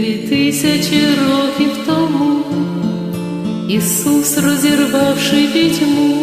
Дві тисячі років тому Ісус, розірвавши пітьму,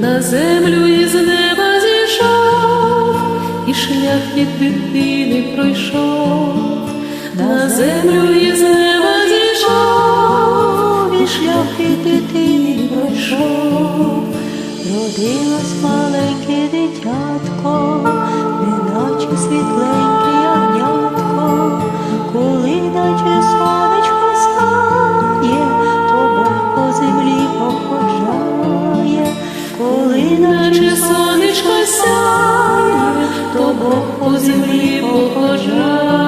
на землю із неба зійшов, і шлях від дитини пройшов, на землю із неба зійшов, і шлях від дитини пройшов. Родилось маленьке сяє, то Бог по землі походжає.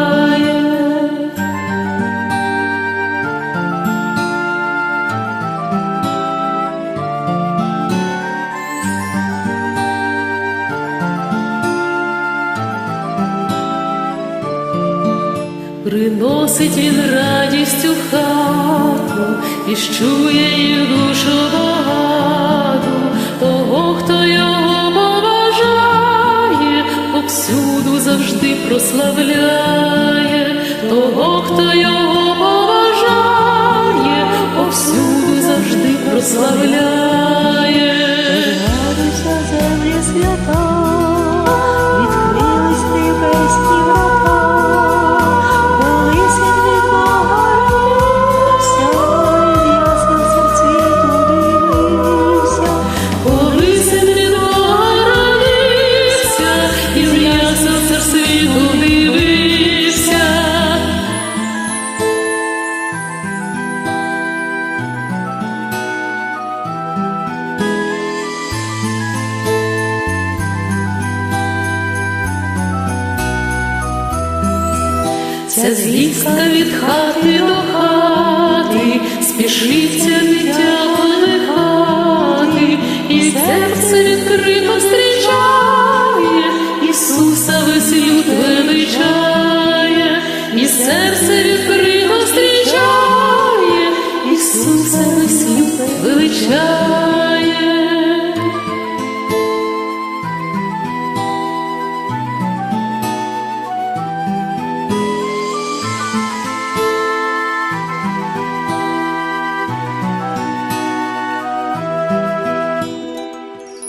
Приносить він радість у хату, і щує їх душу багату, того, хто його завжди прославляє, того, хто його поважає, повсюду завжди прославляє. Ця звістка від хати до хати, спішиться дитя колихати, і серце відкрито зустрічає, Ісуса весь люд величає, і серце відкрито зустрічає, Ісуса весь люд величає.